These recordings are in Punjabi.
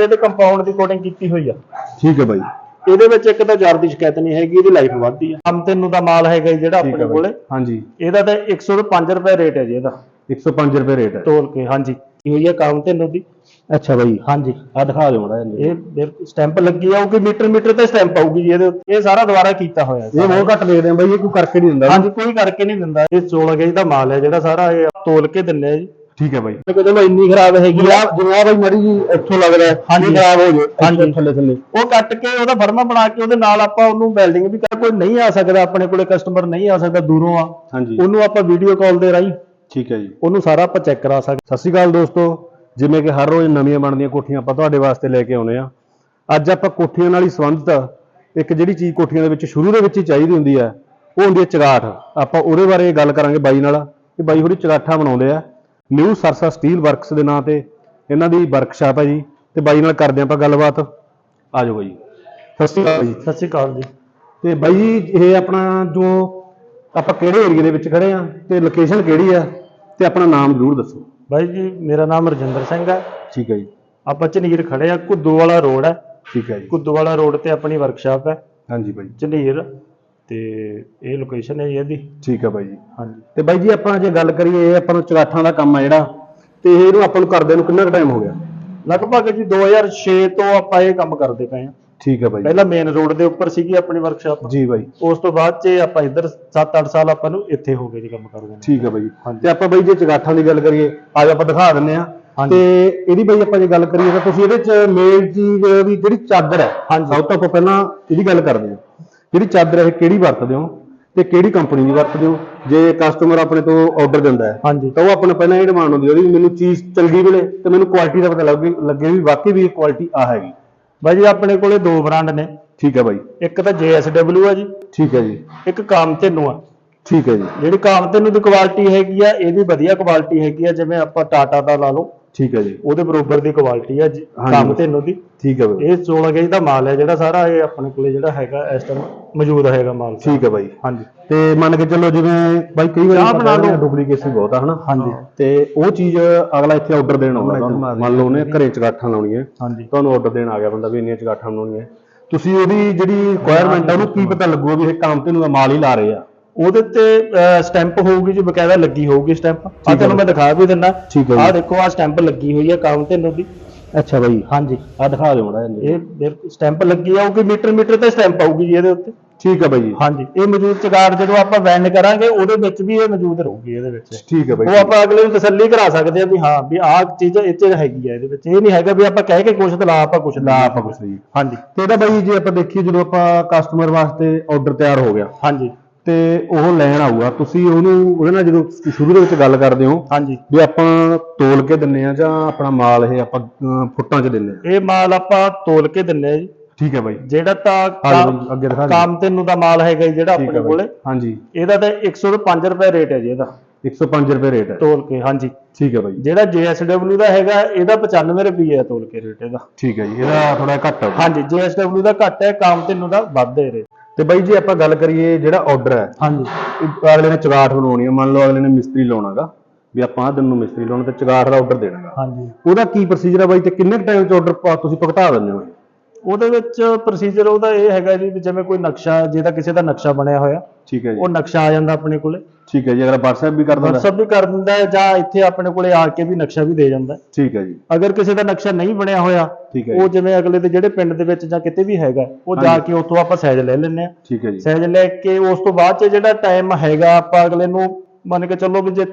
ਇਹਦੇ ਕੰਪਾਊਂਡ ਦੀ ਕੋਟਿੰਗ ਕੀਤੀ ਹੋਈ ਆ। ਠੀਕ ਹੈ ਬਾਈ। ਇਹਦੇ ਵਿੱਚ ਇੱਕ ਤਾਂ ਜਰ ਦੀ ਸ਼ਿਕਾਇਤ ਨਹੀਂ ਹੈਗੀ ਇਹਦੀ ਲਾਈਫ ਵੱਧਦੀ ਆ। ਹਮ ਤੈਨੂੰ ਦਾ ਮਾਲ ਹੈਗਾ ਜੀ ਜਿਹੜਾ ਠੀਕ ਹੈ ਆਪਣੇ ਬਾਈ। ਕੋਲੇ। ਹਾਂਜੀ। ਇਹਦਾ ਤਾਂ 105 ਰੁਪਏ ਰੇਟ ਹੈ ਜੀ ਇਹਦਾ। 105 ਰੁਪਏ ਰੇਟ ਹੈ। ਤੋਲ ਕੇ ਹਾਂਜੀ। ਇਹ ਹੋਈ ਹੈ ਕੰਮ ਤੈਨੂੰ ਦੀ ਅੱਛਾ ਬਾਈ। ਹਾਂਜੀ। ਆ ਦਿਖਾ ਦਿਓ ਮੜਾ ਇਹ ਬਿਲਕੁਲ ਸਟੈਂਪ ਲੱਗੀ ਆਊਗੀ ਮੀਟਰ ਮੀਟਰ ਤੇ ਸਟੈਂਪ ਆਊਗੀ ਜੀ ਇਹਦੇ ਉੱਤੇ। ਇਹ ਸਾਰਾ ਦੁਬਾਰਾ ਕੀਤਾ ਹੋਇਆ ਇਹ ਬਹੁਤ ਘੱਟ ਦੇਖਦੇ ਆ ਬਾਈ ਇਹ ਕੋਈ ਕਰਕੇ ਨਹੀਂ ਦਿੰਦਾ। ਹਾਂਜੀ ਕੋਈ ਕਰਕੇ ਨਹੀਂ ਦਿੰਦਾ। ਇਹ 16 ਗੇਜ ਦਾ ਮਾਲ ਹੈ ਜਿਹੜਾ ਸਾਰਾ ਇਹ ਤੋਲ ਕੇ ਦਿੰਨੇ ਆ ਜੀ। ਠੀਕ ਹੈ ਬਾਈ। ਮੈਂ ਕਹਿੰਦਾ ਇੰਨੀ ਖਰਾਬ ਹੈਗੀ ਆ। ਜਿਵੇਂ ਆ ਬਾਈ ਮੜੀ ਜੀ ਇੱਥੋਂ ਲੱਗਦਾ ਹਾਂਜੀ। ਖਰਾਬ ਹੋ ਜੇ ਹਾਂਜੀ। ਥੱਲੇ ਥੱਲੇ। ਉਹ ਕੱਟ ਕੇ ਉਹਦਾ ਫਰਮਾ ਬਣਾ ਕੇ ਉਹਦੇ ਨਾਲ ਆਪਾਂ ਉਹਨੂੰ ਵੈਲਡਿੰਗ ਵੀ ਕਰ ਕੋਈ ਨਹੀਂ ਆ ਸਕਦਾ ਆਪਣੇ ਕੋਲੇ ਕਸਟਮਰ ਨਹੀਂ ਆ ਸਕਦਾ ਦੂਰੋਂ ਆ। ਹਾਂਜੀ। ਉਹਨੂੰ ਆਪਾਂ ਵੀਡੀਓ ਕਾਲ ਦੇ ਰਾਹੀਂ ਠੀਕ ਹੈ ਜੀ। ਉਹਨੂੰ ਸਾਰਾ ਆਪਾਂ ਚੈੱਕ ਕਰਾ ਸਕਦੇ। ਸਤਿ ਸ਼੍ਰੀ ਅਕਾਲ ਦੋਸਤੋ। ਜਿਵੇਂ ਕਿ ਹਰ ਰੋਜ਼ ਨਵੀਆਂ ਬਣਦੀਆਂ ਕੋਠੀਆਂ ਆਪਾਂ ਤੁਹਾਡੇ ਵਾਸਤੇ ਲੈ ਕੇ ਆਉਨੇ ਆ। ਅੱਜ ਆਪਾਂ ਕੋਠੀਆਂ ਨਾਲ ਹੀ ਸੰਬੰਧਿਤ ਇੱਕ ਜਿਹੜੀ ਚੀਜ਼ ਕੋਠੀਆਂ ਦੇ ਵਿੱਚ ਸ਼ੁਰੂ ਦੇ ਵਿੱਚ ਹੀ ਚਾਹੀਦੀ ਹੁੰਦੀ ਹੈ ਉਹ ਹੁੰਦੀ ਹੈ ਚਗਾਠ। ਆਪਾਂ ਉਹਦੇ ਬਾਰੇ ਗੱਲ ਕਰਾਂਗੇ ਬਾਈ ਨਾਲ ਕਿ ਬਾਈ ਥੋੜੀ ਚਗਾਠਾਂ ਬਣਾਉਂਦੇ ਆ। ਨਿਊ ਸਰਸਾ ਸਟੀਲ ਵਰਕਸ ਦੇ ਨਾਂ ਤੇ ਇਹਨਾਂ ਦੀ ਵਰਕਸ਼ਾਪ ਹੈ ਜੀ। ਤੇ ਬਾਈ ਨਾਲ ਕਰਦੇ ਆਪਾਂ ਗੱਲਬਾਤ। ਆ ਜਾਓ ਬਾਈ। ਸਤਿ ਸ਼੍ਰੀ ਅਕਾਲ ਜੀ। ਸਤਿ ਸ਼੍ਰੀ ਅਕਾਲ ਜੀ। ਤੇ ਬਾਈ ਜੀ ਇਹ ਆਪਣਾ ਜੋ ਆਪਾਂ ਕਿਹੜੇ ਏਰੀਆ ਦੇ ਵਿੱਚ ਖੜੇ ਆ ਤੇ ਲੋਕੇਸ਼ਨ ਕਿਹੜੀ ਆ ਤੇ ਆਪਣਾ ਨਾਮ ਜ਼ਰੂਰ ਦੱਸੋ। ਬਾਈ ਜੀ ਮੇਰਾ ਨਾਮ ਰਜਿੰਦਰ ਸਿੰਘ ਹੈ। ਠੀਕ ਹੈ ਜੀ। ਆਪਾਂ ਝਨੀਰ ਖੜੇ ਆ ਕੁੱਦੂ ਵਾਲਾ ਰੋਡ ਹੈ। ਠੀਕ ਹੈ ਜੀ। ਕੁੱਦੂ ਵਾਲਾ ਰੋਡ ਤੇ ਆਪਣੀ ਵਰਕਸ਼ਾਪ ਹੈ। ਹਾਂਜੀ ਬਾਈ। ਝਨੀਰ ਤੇ ਇਹ ਲੋਕੇਸ਼ਨ ਹੈ ਜੀ ਇਹਦੀ। ਠੀਕ ਹੈ ਬਾਈ ਜੀ। ਹਾਂਜੀ ਤੇ ਬਾਈ ਜੀ ਆਪਾਂ ਜੇ ਗੱਲ ਕਰੀਏ ਇਹ ਆਪਾਂ ਨੂੰ ਚਗਾਠਾਂ ਦਾ ਕੰਮ ਆ ਜਿਹੜਾ ਤੇ ਇਹਨੂੰ ਆਪਾਂ ਨੂੰ ਕਰਦੇ ਨੂੰ ਕਿੰਨਾ ਕੁ ਟਾਈਮ ਹੋ ਗਿਆ? ਲਗਭਗ ਜੀ 2006 ਤੋਂ ਆਪਾਂ ਇਹ ਕੰਮ ਕਰਦੇ ਪਏ ਆ। ਠੀਕ ਹੈ ਬਾਈ ਪਹਿਲਾਂ ਮੇਨ ਰੋਡ ਦੇ ਉੱਪਰ ਸੀਗੀ ਆਪਣੀ ਵਰਕਸ਼ਾਪ ਜੀ ਬਾਈ। ਉਸ ਤੋਂ ਬਾਅਦ ਚ ਆਪਾਂ ਇੱਧਰ 7-8 ਸਾਲ ਆਪਾਂ ਨੂੰ ਇੱਥੇ ਹੋ ਗਏ ਜੀ ਕੰਮ ਕਰਦੇ ਨੇ। ਠੀਕ ਹੈ ਬਾਈ। ਤੇ ਆਪਾਂ ਬਾਈ ਜੇ ਚਗਾਠਾਂ ਦੀ ਗੱਲ ਕਰੀਏ ਅੱਜ ਆਪਾਂ ਦਿਖਾ ਦਿੰਨੇ ਆ। ਤੇ ਇਹਦੀ ਬਾਈ ਆਪਾਂ ਜੇ ਗੱਲ ਕਰੀਏ ਤਾਂ ਤੁਸੀਂ ਇਹਦੇ ਚ ਚੀਜ਼ ਵੀ ਜਿਹੜੀ ਚਾਦਰ ਹੈ ਹਾਂਜੀ। ਸਭ ਤੋਂ ਆਪਾਂ ਪਹਿਲਾਂ ਇਹਦੀ ਗੱਲ ਕਰਦੇ ਹਾਂ ਜਿਹੜੀ ਚਾਦਰ ਹੈ ਇਹ ਕਿਹੜੀ ਵਰਤਦੇ ਹੋ? ਤੇ ਕਿਹੜੀ ਕੰਪਨੀ ਦੀ ਵਰਤਦੇ ਹੋ? ਜੇ ਕਸਟਮਰ ਆਪਣੇ ਤੋਂ ਆਰਡਰ ਦਿੰਦਾ ਹੈ ਹਾਂਜੀ। ਤਾਂ ਉਹ ਆਪਣੇ ਪਹਿਲਾਂ ਇਹ ਡਿਮਾਂਡ ਹੁੰਦੀ ਹੈ ਉਹਦੀ ਵੀ ਮੈਨੂੰ ਚੀਜ਼ ਚੰਗੀ ਮਿਲੇ ਤੇ ਮੈਨੂੰ ਕੁਆਲਿਟੀ ਦਾ ਪਤਾ ਲੱਗੇ ਲੱਗੇ ਵੀ ਵਾਕਈ ਵੀ ਇਹ ਕੁਆਲਿਟੀ ਆ ਹੈਗੀ। ਬਾਈ ਜੀ ਆਪਣੇ ਕੋਲੇ ਦੋ ਬ੍ਰਾਂਡ ਨੇ। ਠੀਕ ਹੈ ਬਾਈ। ਇੱਕ ਤਾਂ JSW ਆ ਜੀ। ਠੀਕ ਹੈ ਜੀ। ਇੱਕ ਕਾਮਧੇਨੂ ਆ। ਠੀਕ ਹੈ ਜੀ। ਜਿਹੜੀ ਕਾਮਧੇਨੂ ਦੀ ਕੁਆਲਿਟੀ ਹੈਗੀ ਆ ਇਹਦੀ ਵਧੀਆ ਕੁਆਲਿਟੀ ਹੈਗੀ ਆ ਜਿਵੇਂ ਆਪਾਂ ਟਾਟਾ ਦਾ ਲਾ ਲਓ। ਠੀਕ ਹੈ ਜੀ। ਉਹਦੇ ਬਰੋਬਰ ਦੀ ਕੁਆਲਿਟੀ ਆ ਜੀ ਹਾਂਜੀ। ਕਾਮਧੇਨੂ ਦੀ। ਠੀਕ ਹੈ ਬਾਈ। ਇਹ 16 ਗੇਜ ਦਾ ਮਾਲ ਹੈ ਜਿਹੜਾ ਸਾਰਾ ਇਹ ਆਪਣੇ ਕੋਲੇ ਜਿਹੜਾ ਹੈਗਾ ਇਸ ਟਾਈਮ ਮੌਜੂਦ ਹੈਗਾ ਮਾਲ ਠੀਕ ਹੈ ਬਾਈ। ਹਾਂਜੀ। ਤੇ ਮੰਨ ਕੇ ਚੱਲੋ ਜਿਵੇਂ ਬਾਈ ਕਈ ਵਾਰੀ ਚਾਹ ਬਣਾ ਲਓ। ਡੁਪਲੀਕੇਸ਼ਨ ਬਹੁਤ ਆ ਹਨਾ? ਹਾਂਜੀ। ਤੇ ਉਹ ਚੀਜ਼ ਅਗਲਾ ਇੱਥੇ ਆਰਡਰ ਦੇਣ ਆਉਂਦਾ ਤੁਹਾਨੂੰ। ਮੰਨ ਲਓ ਉਹਨੇ ਘਰੇ ਚਗਾਠਾਂ ਲਾਉਣੀਆਂ। ਹਾਂਜੀ। ਤੁਹਾਨੂੰ ਆਰਡਰ ਦੇਣ ਆ ਗਿਆ ਬੰਦਾ ਵੀ ਇੰਨੀਆਂ ਚਗਾਠਾਂ ਬਣਾਉਣੀਆਂ। ਤੁਸੀਂ ਉਹਦੀ ਜਿਹੜੀ ਰਿਕੁਆਇਰਮੈਂਟ ਆ ਉਹਨੂੰ ਕੀ ਪਤਾ ਲੱਗੂਗਾ ਵੀ ਇਹ ਕੰਮ ਤੇ ਨੂੰ ਦਾ ਮਾਲ ਹੀ ਲਾ ਰਹੇ ਆ। ਉਹਦੇ ਤੇ ਸਟੈਂਪ ਹੋਊਗੀ ਜੀ ਬਕਾਇਦਾ ਲੱਗੀ ਹੋਊਗੀ ਸਟੈਂਪ ਆ ਤੁਹਾਨੂੰ ਮੈਂ ਦਿਖਾ ਵੀ ਦਿੰਦਾ। ਜੀ। ਦੇਖੋ ਆਹ ਸਟੈਂਪ ਲੱਗੀ ਹੋਈ ਹੈ ਕਾਮਧੇਨੂ ਦੀ ਅੱਛਾ ਬਾਈ। ਹਾਂਜੀ। ਆ ਦਿਖਾ ਦਿਓ ਮੜਾ ਇਹ ਸਟੈਂਪ ਲੱਗੀ ਆਊਗੀ ਮੀਟਰ ਮੀਟਰ ਤੇ ਸਟੈਂਪ ਆਊਗੀ ਜੀ ਇਹਦੇ ਉੱਤੇ। ਠੀਕ ਹੈ ਬਾਈ ਜੀ। ਹਾਂਜੀ। ਇਹ ਮੌਜੂਦ ਚਗਾਰ ਜਦੋਂ ਆਪਾਂ ਵੈਂਡ ਕਰਾਂਗੇ ਉਹਦੇ ਵਿੱਚ ਵੀ ਇਹ ਮੌਜੂਦ ਰਹੂਗੀ ਇਹਦੇ ਵਿੱਚ। ਠੀਕ ਹੈ ਬਾਈ ਉਹ ਆਪਾਂ ਅਗਲੇ ਨੂੰ ਤਸੱਲੀ ਕਰਾ ਸਕਦੇ ਆ ਵੀ ਹਾਂ ਵੀ ਆਹ ਚੀਜ਼ ਚ ਹੈਗੀ ਆ ਇਹਦੇ ਵਿੱਚ। ਇਹ ਨਹੀਂ ਹੈਗਾ ਵੀ ਆਪਾਂ ਕਹਿ ਕੇ ਕੁਛ ਤੇ ਲਾ ਆਪਾਂ ਕੁਛ ਲਾ ਆਪਾਂ ਕੁਛ ਨਹੀਂ ਹਾਂਜੀ। ਤੇ ਇਹਦਾ ਬਾਈ ਜੇ ਆਪਾਂ ਦੇਖੀਏ ਜਦੋਂ ਆਪਾਂ ਕਸਟਮਰ ਵਾਸਤੇ ਆਰਡਰ ਤਿਆਰ ਹੋ ਗਿਆ। ਹਾਂਜੀ। ਤੇ ਉਹ ਲੈਣ ਆਊਗਾ। ਤੁਸੀਂ ਉਹਨੂੰ ਉਹਦੇ ਨਾਲ ਜਦੋਂ ਸ਼ੁਰੂ ਦੇ ਵਿੱਚ ਗੱਲ ਕਰਦੇ ਹੋ ਹਾਂਜੀ। ਵੀ ਆਪਾਂ ਤੋਲ ਕੇ ਦਿੰਨੇ ਆ ਜਾਂ ਆਪਣਾ ਮਾਲ ਇਹ ਆਪਾਂ ਫੁੱਟਾਂ 'ਚ ਦਿੰਨੇ ਆ? ਇਹ ਮਾਲ ਆਪਾਂ ਤੋਲ ਕੇ ਦਿੰਨੇ ਆ ਜੀ। ਠੀਕ ਹੈ ਬਾਈ। ਜਿਹੜਾ ਤਾਂ ਕਾਮ- ਅੱਗੇ ਦਿਖਾ ਦਿਓ। ਕਾਮਧੇਨੂ ਦਾ ਮਾਲ ਹੈਗਾ ਜਿਹੜਾ ਆਪਣੇ ਕੋਲੇ। ਹਾਂਜੀ। ਇਹਦਾ ਤਾਂ 105 ਰੁਪਏ ਰੇਟ ਹੈ ਜੀ ਇਹਦਾ। 105 ਰੁਪਏ ਰੇਟ ਹੈ। ਤੋਲ ਕੇ ਹਾਂਜੀ। ਠੀਕ ਹੈ ਬਾਈ। ਜਿਹੜਾ JSW ਦਾ ਹੈਗਾ ਇਹਦਾ 95 ਰੁਪਏ ਹੈ ਤੋਲ ਕੇ ਰੇਟ ਇਹਦਾ। ਠੀਕ ਹੈ ਜੀ ਇਹਦਾ ਥੋੜਾ ਘੱਟ ਹੈ। ਹਾਂਜੀ JSW ਦਾ ਘੱਟ ਹੈ ਕਾਮਧੇਨੂ ਦਾ ਵੱਧ ਹੈ ਰੇਟ। ਤੇ ਬਾਈ ਜੇ ਆਪਾਂ ਗੱਲ ਕਰੀਏ ਜਿਹੜਾ ਆਰਡਰ ਹੈ। ਹਾਂਜੀ। ਅਗਲੇ ਨੇ ਚਗਾਠ ਬਣਾਉਣੀ ਹੈ। ਮੰਨ ਲਓ ਅਗਲੇ ਨੇ ਮਿਸਤਰੀ ਲਾਉਣਾਗਾ ਵੀ ਆਪਾਂ ਆਹ ਦਿਨ ਨੂੰ ਮਿਸਤਰੀ ਲਾਉਣਾ ਤੇ ਚਗਾਠ ਦਾ ਆਰਡਰ ਦੇਣਾਗਾ। ਹਾਂਜੀ। ਉਹਦਾ ਕੀ ਪ੍ਰੋਸੀਜਰ ਹੈ ਬਾਈ ਤੇ ਕਿੰਨੇ ਟਾਈਮ 'ਚ ਆਰਡਰ ਤੁਸੀਂ ਭੁਗਤਾ ਦਿੰਦੇ ਹੋ? ਉਹਦੇ ਵਿੱਚ ਪ੍ਰੋਸੀਜਰ ਉਹਦਾ ਇਹ ਹੈਗਾ ਜੀ ਵੀ ਜਿਵੇਂ ਕੋਈ ਨਕਸ਼ਾ ਜੇ ਤਾਂ ਕਿਸੇ ਦਾ ਨਕਸ਼ਾ ਬਣਿਆ ਹੋਇਆ ਠੀਕ ਹੈ ਜੀ। ਉਹ ਨਕਸ਼ਾ ਆ ਜਾਂਦਾ ਆਪਣੇ ਕੋਲੇ। ਠੀਕ ਹੈ ਜੀ ਅਗਰ WhatsApp ਵੀ ਕਰ ਦਿੰਦਾ WhatsApp ਵੀ ਕਰ ਦਿੰਦਾ ਹੈ ਜਾਂ ਇੱਥੇ ਆਪਣੇ ਕੋਲੇ ਆ ਕੇ ਵੀ ਨਕਸ਼ਾ ਵੀ ਦੇ ਜਾਂਦਾ ਹੈ। ਠੀਕ ਹੈ ਜੀ। ਅਗਰ ਕਿਸੇ ਦਾ ਨਕਸ਼ਾ ਨਹੀਂ ਬਣਿਆ ਹੋਇਆ ਠੀਕ ਹੈ ਉਹ ਜਿਵੇਂ ਅਗਲੇ ਦੇ ਜਿਹੜੇ ਪਿੰਡ ਦੇ ਵਿੱਚ ਜਾਂ ਕਿਤੇ ਵੀ ਹੈਗਾ ਉਹ ਜਾ ਹਾਂਜੀ। ਕੇ ਉੱਥੋਂ ਆਪਾਂ ਸਾਈਜ਼ ਲੈ ਲੈਂਦੇ ਆ ਠੀਕ ਹੈ ਜੀ। ਸਾਈਜ਼ ਲੈ ਕੇ ਉਸ ਤੋਂ ਬਾਅਦ ਚ ਜਿਹੜਾ ਟਾਈਮ ਹੈਗਾ ਆਪਾਂ ਅਗਲੇ ਨੂੰ ਮੰਨ ਕੇ ਚੱਲੋ ਵੀ ਜੇ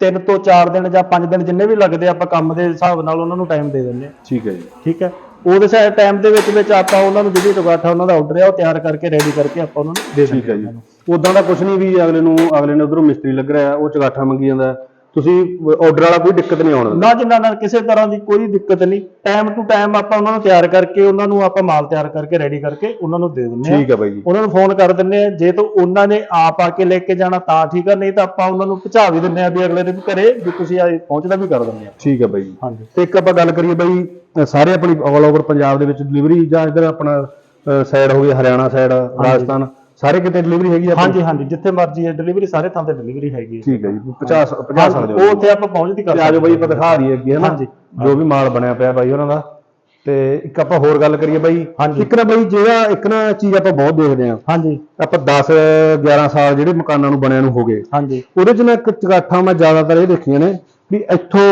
3 ਤੋਂ 4 ਦਿਨ ਜਾਂ 5 ਦਿਨ ਜਿੰਨੇ ਵੀ ਲੱਗਦੇ ਆ, ਆਪਾਂ ਕੰਮ ਦੇ ਹਿਸਾਬ ਨਾਲ ਉਹਨਾਂ ਨੂੰ ਟਾਈਮ ਦੇ ਦਿੰਦੇ ਆ ਠੀਕ ਹੈ ਜੀ। ਠੀਕ ਹੈ। ਉਹਦੇ ਸਾਈਡ ਟਾਈਮ ਦੇ ਵਿੱਚ ਵਿੱਚ ਆਪਾਂ ਉਹਨਾਂ ਨੂੰ ਜਿਹੜੀ ਟਗਾਠਾ ਉਹਨਾਂ ਦਾ ਆਰਡਰ ਹੈ ਉਹ ਤਿਆਰ ਕਰਕੇ ਰੈਡੀ ਕਰਕੇ ਆਪਾਂ ਉਹਨਾਂ ਨੂੰ ਦੇ ਠੀਕ ਦਿੰਦੇ ਹੈ ਹਾਂ। ਜੀ। ਉਦਾਂ ਦਾ ਕੁਝ ਨਹੀਂ ਵੀ ਅਗਲੇ ਨੂੰ ਅਗਲੇ ਨੇ ਉਧਰੋਂ ਮਿਸਤਰੀ ਲੱਗ ਰਿਹਾ ਉਹ ਚਗਾਠਾ ਮੰਗੀ ਜਾਂਦਾ। ਤੁਸੀਂ ਆਰਡਰ ਵਾਲਾ ਕੋਈ ਦਿੱਕਤ ਨਹੀਂ ਆਉਣ ਨਾ ਜਿੰਨਾ ਨਾਲ ਕਿਸੇ ਤਰ੍ਹਾਂ ਦੀ ਕੋਈ ਦਿੱਕਤ ਨਹੀਂ। ਟਾਈਮ ਟੂ ਟਾਈਮ ਆਪਾਂ ਉਹਨਾਂ ਨੂੰ ਤਿਆਰ ਕਰਕੇ ਉਹਨਾਂ ਨੂੰ ਆਪਾਂ ਮਾਲ ਤਿਆਰ ਕਰਕੇ ਰੈਡੀ ਕਰਕੇ ਉਹਨਾਂ ਨੂੰ ਦੇ ਦਿੰਦੇ ਆ ਠੀਕ ਹੈ ਬਾਈ ਜੀ। ਉਹਨਾਂ ਨੂੰ ਫੋਨ ਕਰ ਦਿੰਦੇ ਆ ਜੇ ਤਾਂ ਉਹਨਾਂ ਨੇ ਆਪ ਆ ਕੇ ਲੈ ਕੇ ਜਾਣਾ ਤਾਂ ਠੀਕ ਆ ਨਹੀਂ ਤਾਂ ਆਪਾਂ ਉਹਨਾਂ ਨੂੰ ਪਹੁੰਚਾ ਵੀ ਦਿੰਦੇ ਆ ਵੀ ਅਗਲੇ ਦਿਨ ਘਰੇ ਵੀ ਤੁਸੀਂ ਆ ਪਹੁੰਚਦਾ ਵੀ ਕਰ ਦਿੰਦੇ ਆ ਠੀਕ ਹੈ ਬਾਈ ਜੀ। ਹਾਂਜੀ। ਤੇ ਇੱਕ ਆਪਾਂ ਗੱਲ ਕਰੀਏ ਬਾਈ ਸਾਰੇ ਆਪਣੀ ਆਲ ਓਵਰ ਪੰਜਾਬ ਦੇ ਵਿੱਚ ਡਿਲੀਵਰੀ ਜਾਂ ਇਧਰ ਆਪਣਾ ਸਾਈਡ ਹੋ ਗਿਆ ਹਰਿਆਣਾ ਸਾਈਡ ਰਾਜਸਥਾਨ। ਸਾਰੇ ਕਿਤੇ ਡਿਲੀਵਰੀ ਹੈਗੀ ਆ ਆਪਣੀ? ਹਾਂਜੀ ਹਾਂਜੀ ਜਿੱਥੇ ਮਰਜ਼ੀ ਹੈ ਡਿਲੀਵਰੀ ਸਾਰੇ ਥਾਂ ਤੇ ਡਿਲੀਵਰੀ ਹੈਗੀ ਹੈ। ਠੀਕ ਹੈ ਜੀ 50 50 ਸਕਦੇ ਉਹ ਉੱਥੇ ਆਪਾਂ ਪਹੁੰਚਦੀ ਕਰ ਤੇ ਆਜੋ ਬਾਈ ਆਪਾਂ ਦਿਖਾ ਦਈਏ ਅੱਗੇ ਹਨਾ? ਹਾਂਜੀ। ਜੋ ਵੀ ਮਾਲ ਬਣਿਆ ਪਿਆ ਬਾਈ ਉਹਨਾਂ ਦਾ। ਤੇ ਇੱਕ ਆਪਾਂ ਹੋਰ ਗੱਲ ਕਰੀਏ ਬਾਈ। ਹਾਂਜੀ। ਇੱਕ ਨਾ ਬਾਈ ਜਿਹੜਾ ਇੱਕ ਨਾ ਚੀਜ਼ ਆਪਾਂ ਬਹੁਤ ਦੇਖਦੇ ਆਂ ਹਾਂਜੀ। ਆਪਾਂ 10 11 ਸਾਲ ਜਿਹੜੇ ਮਕਾਨਾਂ ਨੂੰ ਬਣਿਆ ਨੂੰ ਹੋ ਗਏ। ਹਾਂਜੀ। ਉਹਦੇ ਚ ਨਾ ਇੱਕ ਚਗਾਠਾਂ ਮੈਂ ਜ਼ਿਆਦਾਤਰ ਇਹ ਦੇਖੀਆਂ ਨੇ ਵੀ ਇੱਥੋਂ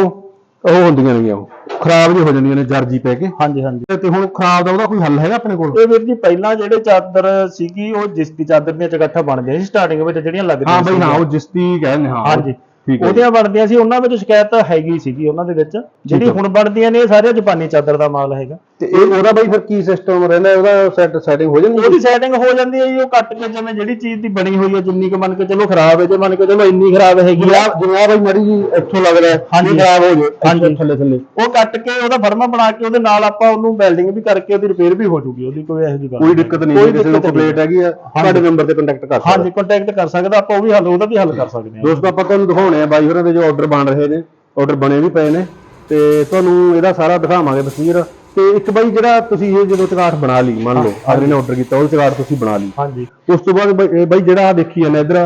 ਉਹ ਹੁੰਦੀਆਂ ਨੇਗੀਆਂ। ਉਹ ਖਰਾਬ ਜਿਹੀ ਹੋ ਜਾਂਦੀਆਂ ਨੇ ਜਰਜੀ ਪੈ ਕੇ। ਹਾਂਜੀ ਹਾਂਜੀ। ਤੇ ਹੁਣ ਖਰਾਬ ਦਾ ਉਹਦਾ ਕੋਈ ਹੱਲ ਹੈਗਾ ਆਪਣੇ ਕੋਲ? ਇਹ ਵੀਰ ਜੀ ਪਹਿਲਾਂ ਜਿਹੜੇ ਚਾਦਰ ਸੀਗੀ ਉਹ ਜਿਸ ਦੀ ਚਾਦਰ ਦੀਆਂ ਚਗੱਠਾਂ ਬਣਦੀਆਂ ਸੀ ਸਟਾਰਟਿੰਗ ਵਿੱਚ ਜਿਹੜੀਆਂ ਲੱਗਦੀਆਂ ਹਾਂ ਬਾਈ ਹਾਂ। ਉਹ ਜਿਸਤੀ ਕਹਿੰਦੇ ਹਾਂ ਹਾਂਜੀ। ਠੀਕ ਹੈ। ਉਹਦੀਆਂ ਬਣਦੀਆਂ ਸੀ ਉਹਨਾਂ ਵਿੱਚ ਸ਼ਿਕਾਇਤ ਹੈਗੀ ਸੀਗੀ ਉਹਨਾਂ ਦੇ ਵਿੱਚ। ਜਿਹੜੀ। ਹੁਣ ਬਣਦੀਆਂ ਨੇ ਇਹ ਸਾਰੇ ਜਾਪਾਨੀ ਚਾਦਰ ਦਾ ਮਾਲ ਹੈਗਾ। ਤੇ ਇਹ ਉਹਦਾ ਬਾਈ ਫਿਰ ਕੀ ਸਿਸਟਮ ਰਹਿੰਦਾ ਉਹਦਾ ਸੈਟ ਸੈਟਿੰਗ ਹੋ ਜਾਂਦੀ ਉਹਦੀ ਸੈਟਿੰਗ ਹੋ ਜਾਂਦੀ ਹੈ ਜੀ ਉਹ ਕੱਟ ਕੇ ਜਿਵੇਂ ਜਿਹੜੀ ਚੀਜ਼ ਦੀ ਬਣੀ ਹੋਈ ਹੈ ਜਿੰਨੀ ਕੁ ਮੰਨ ਕੇ ਚਲੋ ਖਰਾਬ ਹੈ ਜੇ ਮੰਨ ਕੇ ਚਲੋ ਇੰਨੀ ਖਰਾਬ ਹੈਗੀ ਆ ਜਿਵੇਂ ਆ ਬਾਈ ਮੜੀ ਜੀ ਇੱਥੋਂ ਲੱਗਦਾ ਹੈ ਹਾਂਜੀ। ਖਰਾਬ ਹੋ ਜਾਏ ਹਾਂਜੀ। ਥੱਲੇ ਥੱਲੇ। ਉਹ ਕੱਟ ਕੇ ਉਹਦਾ ਫਰਮਾ ਬਣਾ ਕੇ ਉਹਦੇ ਨਾਲ ਆਪਾਂ ਉਹਨੂੰ ਵੈਲਡਿੰਗ ਵੀ ਕਰਕੇ ਉਹਦੀ ਰਿਪੇਅਰ ਵੀ ਹੋ ਜੂਗੀ ਉਹਦੀ ਕੋਈ ਇਹੋ ਜਿਹੀ ਗੱਲ ਕੋਈ ਦਿੱਕਤ ਨਹੀਂ ਕਿਸੇ ਨੂੰ ਕੰਪਲੇਂਟ ਹੈਗੀ ਆ ਤੁਹਾਡੇ ਨੰਬਰ ਤੇ ਕੰਟੈਕਟ ਕਰ ਸਕਦੇ। ਹਾਂਜੀ ਕੰਟੈਕਟ ਕਰ ਸਕਦਾ ਆਪਾਂ ਉਹ ਵੀ ਹੱਲ ਉਹਦਾ ਵੀ ਹੱਲ ਕਰ ਸਕਦੇ ਹਾਂ। ਦੋਸਤੋ ਆਪਾਂ ਤੁਹਾਨੂੰ ਦਿਖਾਉਣੇ ਆ ਬਾਈ ਹੋਰਾਂ ਦੇ ਜੋ ਆਰਡਰ ਬਣ ਰਹੇ ਨੇ ਆਰਡਰ ਬਣੇ ਵੀ ਪਏ ਨੇ ਤੇ ਤੁਹਾਨੂੰ ਇਹਦਾ ਸਾਰਾ ਦਿਖਾਵਾਂਗੇ ਤਸਵੀਰ। ਤੇ ਇੱਕ ਬਾਈ ਜਿਹੜਾ ਤੁਸੀਂ ਇਹ ਜਦੋਂ ਚਗਾਠ ਬਣਾ ਲਈ ਮੰਨ ਲਓ ਅਗਲੇ ਨੇ ਆਰਡਰ ਕੀਤਾ ਉਹ ਚਗਾਠ ਤੁਸੀਂ ਬਣਾ ਲਈ। ਹਾਂਜੀ। ਉਸ ਤੋਂ ਬਾਅਦ ਬਾਈ- ਜਿਹੜਾ ਆ ਦੇਖੀ ਜਾਂਦਾ ਇਧਰ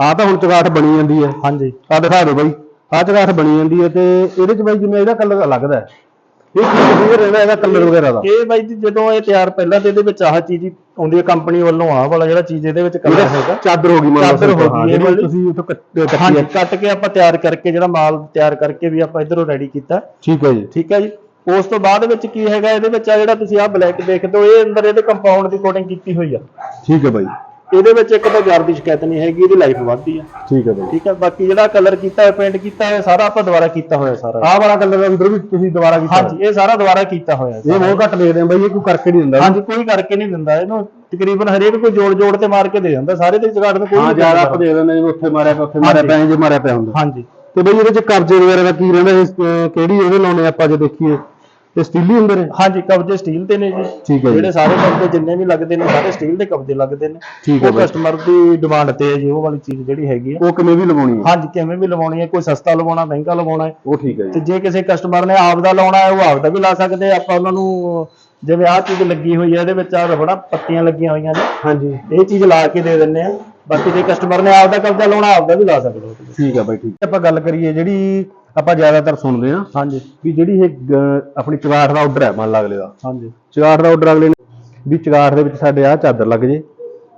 ਆ ਤਾਂ ਹੁਣ ਚਗਾਠ ਬਣੀ ਜਾਂਦੀ ਹੈ। ਹਾਂਜੀ। ਆ ਦਿਖਾ ਦਿਓ ਬਾਈ ਆ ਚਗਾਠ ਬਣੀ ਜਾਂਦੀ ਹੈ ਤੇ ਇਹਦੇ ਚ ਬਾਈ ਜਿਵੇਂ ਇਹਦਾ ਕਲਰ ਲੱਗਦਾ ਹੈ। ਇਹ ਕੀ ਤਸਵੀਰ ਰਹਿੰਦਾ ਇਹਦਾ ਕਲਰ ਵਗੈਰਾ ਦਾ। ਇਹ ਬਾਈ ਜੀ ਜਦੋਂ ਇਹ ਤਿਆਰ ਪਹਿਲਾਂ ਤੇ ਇਹਦੇ ਵਿੱਚ ਆਹ ਚੀਜ਼ ਹੀ ਆਉਂਦੀ ਹੈ ਕੰਪਨੀ ਵੱਲੋਂ ਆਹ ਵਾਲਾ ਜਿਹੜਾ ਚੀਜ਼ ਇਹਦੇ ਵਿੱਚ ਕਲਰ ਹੈਗਾ। ਚਾਦਰ ਹੋ ਗਈ ਮੰਨ ਲਓ ਚਾਦਰ ਹੋ ਗਈ, ਇਹ ਜਿਹੜੀ ਵਾਲੀ। ਤੁਸੀਂ ਉੱਥੋਂ ਕੱਟ- ਕੱਟੀ ਹਾਂਜੀ ਹੈ। ਕੱਟ ਕੇ ਆਪਾਂ ਤਿਆਰ ਕਰਕੇ ਜਿਹੜਾ ਮਾਲ ਤਿਆਰ ਕਰਕੇ ਵੀ ਆਪਾਂ ਇਧਰੋਂ ਰੈਡੀ ਕੀਤਾ। ਠੀਕ ਹੈ ਜੀ। ਠੀਕ ਹੈ ਜੀ। ਉਸ ਤੋਂ ਬਾਅਦ ਵਿੱਚ ਕੀ ਹੈਗਾ ਇਹਦੇ ਵਿੱਚ ਆ ਜਿਹੜਾ ਤੁਸੀਂ ਆਹ ਬਲੈਕ ਦੇਖਦੇ ਹੋ ਇਹ ਅੰਦਰ ਇਹਦੇ ਕੰਪਾਊਂਡ ਦੀ ਕੋਟਿੰਗ ਕੀਤੀ ਹੋਈ ਆ। ਠੀਕ ਹੈ ਬਾਈ। ਇਹਦੇ ਵਿੱਚ ਇੱਕ ਤਾਂ ਦੀ ਸ਼ਿਕਾਇਤ ਨਹੀਂ ਹੈਗੀ ਇਹਦੀ ਲਾਈਫ ਵੱਧਦੀ ਆ। ਠੀਕ ਹੈ ਬਾਈ। ਠੀਕ ਹੈ ਬਾਕੀ ਜਿਹੜਾ ਕਲਰ ਕੀਤਾ ਹੈ ਪੇਂਟ ਕੀਤਾ ਹੈ ਸਾਰਾ ਆਪਾਂ ਦੁਬਾਰਾ ਕੀਤਾ ਹੋਇਆ ਸਾਰਾ। ਆਹ ਵਾਲਾ ਕਲਰ ਅੰਦਰ ਵੀ ਤੁਸੀਂ ਦੁਬਾਰਾ ਕੀਤਾ ਹਾਂਜੀ ਇਹ ਸਾਰਾ ਦੁਬਾਰਾ ਕੀਤਾ ਹੋਇਆ ਇਹ ਬਹੁਤ ਘੱਟ ਦੇਖਦੇ ਆ ਬਾਈ ਇਹ ਕੋਈ ਕਰਕੇ ਨਹੀਂ ਦਿੰਦਾ। ਹਾਂਜੀ ਕੋਈ ਕਰਕੇ ਨਹੀਂ ਦਿੰਦਾ ਇਹਨੂੰ ਤਕਰੀਬਨ ਹਰੇਕ ਕੋਈ ਜੋੜ ਜੋੜ ਤੇ ਮਾਰ ਕੇ ਦੇ ਜਾਂਦਾ ਸਾਰੇ ਤੇ ਜਗਾੜ ਨੂੰ ਕੋਈ ਹਾਂ ਜ਼ਿਆਦਾ ਆਪਾਂ ਦੇਖ ਲੈਂਦੇ ਜਿਵੇਂ ਉੱਥੇ ਮਾਰਿਆ ਪਿਆ ਉੱਥੇ ਮਾਰਿਆ ਪਿਆ ਜੇ ਮਾਰਿਆ ਪਿਆ ਹੁੰਦਾ। ਹਾਂਜੀ। ਤੇ ਬਾਈ ਇਹਦੇ ਚ ਕਬਜੇ ਵਗੈਰਾ ਦਾ ਕੀ ਰਹਿੰਦਾ? ਕਿਹੜੀ ਉਹਦੇ ਲਾਉਣੇ ਆਪਾਂ ਜੇ ਦੇਖੀਏ? ਇਹ ਸਟੀਲੀ ਹੁੰਦੇ ਨੇ? ਹਾਂਜੀ ਕਬਜੇ ਸਟੀਲ ਦੇ ਨੇ ਜੀ। ਠੀਕ ਹੈ ਜੀ। ਜਿਹੜੇ ਸਾਰੇ ਕਬਜੇ ਜਿੰਨੇ ਵੀ ਲੱਗਦੇ ਨੇ ਸਾਰੇ ਸਟੀਲ ਦੇ ਕਬਜੇ ਲੱਗਦੇ ਨੇ। ਠੀਕ ਹੈ ਉਹ ਬਾਈ। ਕਸਟਮਰ ਦੀ ਡਿਮਾਂਡ ਤੇ ਹੈ ਜੀ ਉਹ ਵਾਲੀ ਚੀਜ਼ ਜਿਹੜੀ ਹੈਗੀ ਆ। ਉਹ ਕਿਵੇਂ ਵੀ ਲਗਾਉਣੀ ਹੈ? ਹਾਂਜੀ ਕਿਵੇਂ ਵੀ ਲਵਾਉਣੀ ਹੈ ਕੋਈ ਸਸਤਾ ਲਵਾਉਣਾ ਮਹਿੰਗਾ ਲਵਾਉਣਾ ਹੈ। ਉਹ ਠੀਕ ਹੈ ਤੇ ਜੀ ਜੇ ਕਿਸੇ ਕਸਟਮਰ ਨੇ ਆਪ ਦਾ ਲਾਉਣਾ ਹੈ ਉਹ ਆਪ ਦਾ ਵੀ ਲਾ ਸਕਦੇ ਆ। ਆਪਾਂ ਉਹਨਾਂ ਨੂੰ ਜਿਵੇਂ ਆਹ ਚੀਜ਼ ਲੱਗੀ ਹੋਈ ਹੈ ਇਹਦੇ ਵਿੱਚ ਆ ਰਬੜਾ ਪੱਤੀਆਂ ਲੱਗੀਆਂ ਹੋਈਆਂ ਨੇ। ਹਾਂਜੀ। ਇਹ ਚੀਜ਼ ਲਾ ਕੇ ਦੇ ਦਿੰਨੇ ਆ। ਬਾਕੀ ਜੇ ਕਸਟਮਰ ਨੇ ਆਪ ਦਾ ਕਬਜ਼ਾ ਲਾਉਣਾ ਆਪ ਦਾ ਵੀ ਲਾ ਸਕਦੇ ਹੋ। ਠੀਕ ਹੈ ਬਾਈ ਠੀਕ ਆਪਾਂ ਗੱਲ ਕਰੀਏ ਜਿਹੜੀ ਆਪਾਂ ਜ਼ਿਆਦਾਤਰ ਸੁਣਦੇ ਆ ਹਾਂਜੀ। ਵੀ ਜਿਹੜੀ ਇਹ ਗ- ਆਪਣੀ ਚਗਾਠ ਦਾ ਆਰਡਰ ਹੈ ਮੰਨ ਲਾ ਅਗਲੇ ਦਾ। ਹਾਂਜੀ। ਚਗਾਠ ਦਾ ਆਰਡਰ ਅਗਲੇ ਨੇ ਵੀ ਚਗਾਠ ਦੇ ਵਿੱਚ ਸਾਡੇ ਆ ਚਾਦਰ ਲੱਗ ਜੇ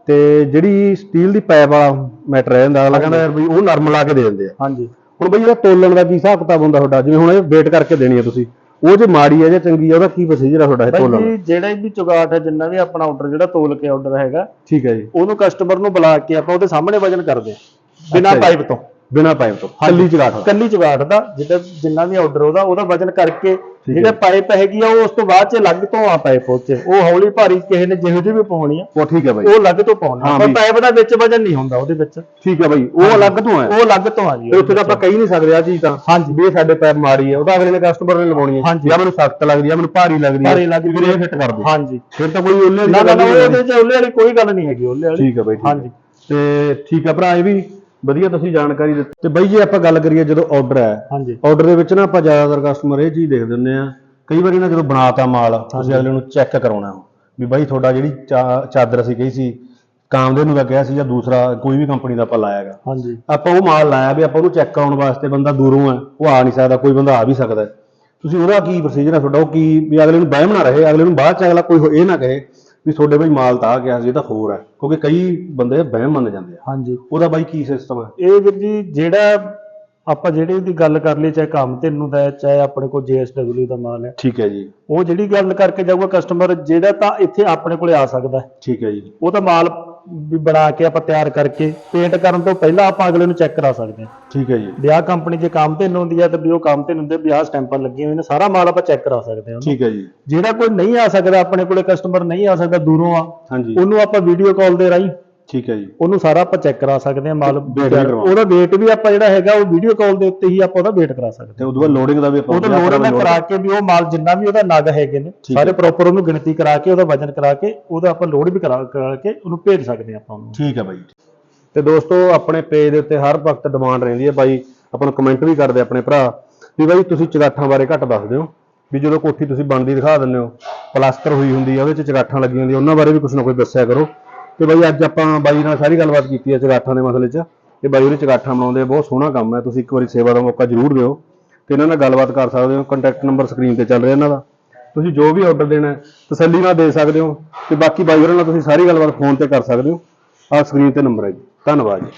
ਤੇ ਜਿਹੜੀ ਸਟੀਲ ਦੀ ਪਾਈਪ ਵਾਲਾ ਮੈਟਰ ਹੈ ਹੁੰਦਾ ਅਗਲਾ ਕਹਿੰਦਾ ਯਾਰ ਵੀ ਉਹ ਨਰਮ ਲਾ ਕੇ ਦੇ ਦਿੰਦੇ ਆ। ਹਾਂਜੀ। ਹੁਣ ਬਈ ਇਹਦਾ ਤੋਲਣ ਦਾ ਕੀ ਹਿਸਾਬ ਕਿਤਾਬ ਹੁੰਦਾ ਤੁਹਾਡਾ? ਜਿਵੇਂ ਹੁਣ ਇਹ ਵੇਟ ਕਰਕੇ ਦੇਣੀ ਹੈ ਤੁਸੀਂ। ਉਹ ਜੇ ਮਾੜੀ ਹੈ ਜਾਂ ਚੰਗੀ ਹੈ ਉਹਦਾ ਕੀ ਪ੍ਰੋਸੀਜਰ ਹੈ ਤੁਹਾਡਾ ਇਹ ਤੋਲਣ ਜੀ ਜਿਹੜਾ ਵੀ ਚੁਗਾਟ ਹੈ ਜਿੰਨਾ ਵੀ ਆਪਣਾ ਆਰਡਰ ਜਿਹੜਾ ਤੋਲ ਕੇ ਆਰਡਰ ਹੈਗਾ ਠੀਕ ਹੈ ਜੀ। ਉਹਨੂੰ ਕਸਟਮਰ ਨੂੰ ਬੁਲਾ ਕੇ ਆਪਾਂ ਉਹਦੇ ਸਾਹਮਣੇ ਵਜਨ ਕਰਦੇ ਬਿਨਾਂ ਅੱਛਾ ਜੀ। ਪਾਈਪ ਤੋਂ। ਬਿਨਾ ਪਾਈਪ ਤੋਂ ਕੱਲੀ ਚਗਾਠ ਕੱਲੀ ਚੁਗਾਟ ਦਾ ਜਿਹੜਾ ਜਿੰਨਾ ਵੀ ਆਰਡਰ ਉਹਦਾ ਉਹਦਾ ਵਜਨ ਕਰਕੇ ਜਿਹੜਾ ਪਾਈਪ ਹੈਗੀ ਆ ਉਹ ਉਸ ਤੋਂ ਬਾਅਦ ਚ ਅਲੱਗ ਤੋਂ ਆ ਪਾਈਪ ਉੱਤੇ ਉਹ ਹੌਲੀ ਭਾਰੀ ਕਿਸੇ ਨੇ ਜਿਹੋ ਜਿਹੀ ਵੀ ਪਾਉਣੀ ਆ ਉਹ ਠੀਕ ਹੈ ਬਾਈ। ਉਹ ਅਲੱਗ ਤੋਂ ਪਾਉਣੀ ਆ। ਪਰ ਪਾਈਪ ਦਾ ਵਿੱਚ ਵਜਨ ਨਹੀਂ ਹੁੰਦਾ ਉਹਦੇ ਵਿੱਚ। ਠੀਕ ਹੈ ਬਾਈ ਉਹ ਅਲੱਗ ਤੋਂ ਹੈ। ਉਹ ਅਲੱਗ ਤੋਂ ਆ ਜੀ। ਉੱਥੇ ਤਾਂ ਆਪਾਂ ਕਹਿ ਨਹੀਂ ਸਕਦੇ ਆ ਚੀਜ਼ ਤਾਂ ਹਾਂਜੀ। ਵੀ ਇਹ ਸਾਡੇ ਪੈਪ ਮਾੜੀ ਹੈ ਉਹਦਾ ਅਗਲੇ ਨੇ ਕਸਟਮਰ ਨੇ ਲਵਾਉਣੀ ਹੈ। ਜਾਂ ਮੈਨੂੰ ਸਖਤ ਲੱਗਦੀ ਹੈ ਮੈਨੂੰ ਭਾਰੀ ਲੱਗਦੀ ਹੈ ਭਾਰੀ ਲੱਗਦੀ ਫਿਰ ਇਹ ਫਿੱਟ ਕਰ ਦੇ ਹਾਂਜੀ। ਫਿਰ ਤਾਂ ਕੋਈ ਉਹਨੇ ਨਾ ਨਾ ਨਾ ਉਹਦੇ ਚ ਉਹਲੇ ਵਾਲੀ ਕੋਈ ਗੱਲ ਨਹੀਂ ਹੈਗੀ ਉਹਲੇ ਵਾਲੀ। ਠੀਕ ਹੈ ਬਾਈ। ਹਾਂਜੀ। ਤੇ ਠੀਕ ਹੈ ਭਰਾ ਇਹ ਵੀ ਵਧੀਆ ਤੁਸੀਂ ਜਾਣਕਾਰੀ ਦਿੱਤੀ। ਤੇ ਬਾਈ ਜੇ ਆਪਾਂ ਗੱਲ ਕਰੀਏ ਜਦੋਂ ਆਰਡਰ ਹੈ ਹਾਂਜੀ। ਆਰਡਰ ਦੇ ਵਿੱਚ ਨਾ ਆਪਾਂ ਜ਼ਿਆਦਾਤਰ ਕਸਟਮਰ ਇਹ ਚੀਜ਼ ਦੇਖ ਦਿੰਦੇ ਆ ਕਈ ਵਾਰੀ ਨਾ ਜਦੋਂ ਬਣਾਤਾ ਮਾਲ ਤੁਸੀਂ ਅਗਲੇ ਨੂੰ ਚੈੱਕ ਕਰਾਉਣਾ ਵੀ ਬਾਈ ਤੁਹਾਡਾ ਜਿਹੜੀ ਚਾਦਰ ਅਸੀਂ ਕਹੀ ਸੀ ਕਾਮਦੇ ਨੂੰ ਲੱਗਿਆ ਸੀ ਜਾਂ ਦੂਸਰਾ ਕੋਈ ਵੀ ਕੰਪਨੀ ਦਾ ਆਪਾਂ ਲਾਇਆਗਾ ਹਾਂਜੀ। ਆਪਾਂ ਉਹ ਮਾਲ ਲਾਇਆ ਵੀ ਆਪਾਂ ਉਹਨੂੰ ਚੈੱਕ ਕਰਾਉਣ ਵਾਸਤੇ ਬੰਦਾ ਦੂਰੋਂ ਹੈ ਉਹ ਆ ਨਹੀਂ ਸਕਦਾ ਕੋਈ ਬੰਦਾ ਆ ਵੀ ਸਕਦਾ। ਤੁਸੀਂ ਉਹਦਾ ਕੀ ਪ੍ਰੋਸੀਜਰ ਹੈ ਤੁਹਾਡਾ? ਉਹ ਕੀ ਵੀ ਅਗਲੇ ਨੂੰ ਵਹਿਮ ਨਾ ਰਹੇ ਅਗਲੇ ਨੂੰ ਬਾਅਦ ਚ ਅਗਲਾ ਕੋਈ ਇਹ ਨਾ ਕਹੇ ਵੀ ਤੁਹਾਡੇ ਬਈ ਮਾਲ ਤਾਂ ਆ ਗਿਆ ਸੀ ਇਹ ਤਾਂ ਹੋਰ ਹੈ ਕਿਉਂਕਿ ਕਈ ਬੰਦੇ ਵਹਿਮ ਮੰਨ ਜਾਂਦੇ ਆ। ਹਾਂਜੀ। ਉਹਦਾ ਬਾਈ ਕੀ ਸਿਸਟਮ ਹੈ? ਇਹ ਵੀਰ ਜੀ ਜਿਹੜਾ ਆਪਾਂ ਜਿਹੜੇ ਦੀ ਗੱਲ ਕਰ ਲਈ ਚਾਹੇ ਕੰਮ ਤੇ ਨੂੰ ਦਾ ਹੈ, ਚਾਹੇ ਆਪਣੇ ਕੋਲ JSW ਦਾ ਮਾਲ ਹੈ। ਠੀਕ ਹੈ ਜੀ। ਉਹ ਜਿਹੜੀ ਗੱਲ ਕਰਕੇ ਜਾਊਗਾ ਕਸਟਮਰ ਜਿਹੜਾ ਤਾਂ ਇੱਥੇ ਆਪਣੇ ਕੋਲੇ ਆ ਸਕਦਾ ਹੈ। ਠੀਕ ਹੈ ਜੀ। ਉਹ ਤਾਂ ਮਾਲ ਵੀ ਬਣਾ ਕੇ ਆਪਾਂ ਤਿਆਰ ਕਰਕੇ ਪੇਂਟ ਕਰਨ ਤੋਂ ਪਹਿਲਾਂ ਆਪਾਂ ਅਗਲੇ ਨੂੰ ਚੈੱਕ ਕਰਾ ਸਕਦੇ ਹਾਂ। ਠੀਕ ਹੈ ਜੀ। ਵੀ ਆਹ ਕੰਪਨੀ ਜੇ ਕੰਮ ਤੇ ਹੁੰਦੀ ਹੈ ਤਾਂ ਵੀ ਉਹ ਕੰਮ ਤੇ ਹੁੰਦੇ ਵੀ ਆਹ ਸਟੈਂਪਾਂ ਲੱਗੀਆਂ ਹੋਈਆਂ ਨੇ ਸਾਰਾ ਮਾਲ ਆਪਾਂ ਚੈੱਕ ਕਰਾ ਸਕਦੇ ਹਾਂ। ਉਹਨੂੰ। ਠੀਕ ਹੈ ਜੀ। ਜਿਹੜਾ ਕੋਈ ਨਹੀਂ ਆ ਸਕਦਾ ਆਪਣੇ ਕੋਲੇ ਕਸਟਮਰ ਨਹੀਂ ਆ ਸਕਦਾ ਦੂਰੋਂ ਆ ਹਾਂਜੀ। ਉਹਨੂੰ ਆਪਾਂ ਵੀਡੀਓ ਕਾਲ ਦੇ ਰਾਹੀਂ ਠੀਕ ਹੈ ਜੀ। ਉਹਨੂੰ ਸਾਰਾ ਆਪਾਂ ਚੈੱਕ ਕਰਾ ਸਕਦੇ ਹਾਂ ਮਾਲ Weight ਵੀ। ਉਹਦਾ weight ਵੀ ਆਪਾਂ ਜਿਹੜਾ ਹੈਗਾ ਉਹ ਵੀਡੀਓ ਕਾਲ ਦੇ ਉੱਤੇ ਹੀ ਆਪਾਂ ਉਹਦਾ weight ਕਰਾ ਸਕਦੇ ਤੇ ਉਦੋਂ ਬਾਅਦ ਲੋਡਿੰਗ ਦਾ ਵੀ ਆਪਾਂ ਹਾਂ ਉਹਦਾ ਲੋਡ ਮੈਂ ਕਰਾ ਕੇ ਵੀ ਉਹ ਮਾਲ ਜਿੰਨਾ ਵੀ ਉਹਦਾ ਨਗ ਹੈਗੇ ਨੇ ਠੀਕ ਸਾਰੇ ਪ੍ਰੋਪਰ ਉਹਨੂੰ ਗਿਣਤੀ ਕਰਾ ਕੇ ਉਹਦਾ ਵਜਨ ਕਰਾ ਕੇ ਉਹਦਾ ਆਪਾਂ ਲੋਡ ਵੀ ਕਰਾ ਕਰਾ ਕੇ ਉਹਨੂੰ ਭੇਜ ਸਕਦੇ ਹਾਂ ਆਪਾਂ ਉਹਨੂੰ। ਠੀਕ ਹੈ ਬਾਈ। ਤੇ ਦੋਸਤੋ ਆਪਣੇ ਪੇਜ ਦੇ ਉੱਤੇ ਹਰ ਵਕਤ ਡਿਮਾਂਡ ਰਹਿੰਦੀ ਹੈ। ਬਾਈ ਆਪਾਂ ਨੂੰ ਕਮੈਂਟ ਵੀ ਕਰਦੇ ਆਪਣੇ ਭਰਾ ਵੀ ਬਾਈ ਤੁਸੀਂ ਚਗਾਠਾਂ ਬਾਰੇ ਘੱਟ ਦੱਸ ਦਿਓ ਵੀ ਜਦੋਂ ਕੋਠੀ ਤੁਸੀਂ ਬਣਦੀ ਦਿਖਾ ਦਿੰਦੇ ਹੋ ਪਲਾਸਟਰ ਹੋਈ ਹੁੰਦੀ ਹੈ ਉਹਦੇ ਚ ਚਗਾਠਾਂ ਲੱਗੀਆਂ ਹੁੰਦੀਆਂ ਉਹਨਾਂ ਬਾਰੇ ਵੀ ਕੁਝ ਨਾ ਕੁਝ ਦੱਸਿਆ ਕਰੋ। ਤੇ ਬਾਈ ਅੱਜ ਆਪਾਂ ਬਾਈ ਨਾਲ ਸਾਰੀ ਗੱਲਬਾਤ ਕੀਤੀ ਹੈ ਚਗਾਠਾਂ ਦੇ ਮਸਲੇ 'ਚ। ਤੇ ਬਾਈ ਉਹਨੇ ਚਗਾਠਾਂ ਬਣਾਉਂਦੇ ਆ, ਬਹੁਤ ਸੋਹਣਾ ਕੰਮ ਹੈ। ਤੁਸੀਂ ਇੱਕ ਵਾਰੀ ਸੇਵਾ ਦਾ ਮੌਕਾ ਜ਼ਰੂਰ ਦਿਓ ਤੇ ਇਹਨਾਂ ਨਾਲ ਗੱਲਬਾਤ ਕਰ ਸਕਦੇ ਹੋ। ਕੰਟੈਕਟ ਨੰਬਰ ਸਕਰੀਨ ਤੇ ਚੱਲ ਰਿਹਾ ਇਹਨਾਂ ਦਾ। ਤੁਸੀਂ ਜੋ ਵੀ ਆਰਡਰ ਦੇਣਾ ਤਸੱਲੀ ਨਾਲ ਦੇ ਸਕਦੇ ਹੋ ਤੇ ਬਾਕੀ ਬਾਈ ਉਹਨਾਂ ਨਾਲ ਤੁਸੀਂ ਸਾਰੀ ਗੱਲਬਾਤ ਫੋਨ ਤੇ ਕਰ ਸਕਦੇ ਹੋ। ਆਹ ਸਕਰੀਨ ਤੇ ਨੰਬਰ ਹੈ ਜੀ। ਧੰਨਵਾਦ ਜੀ।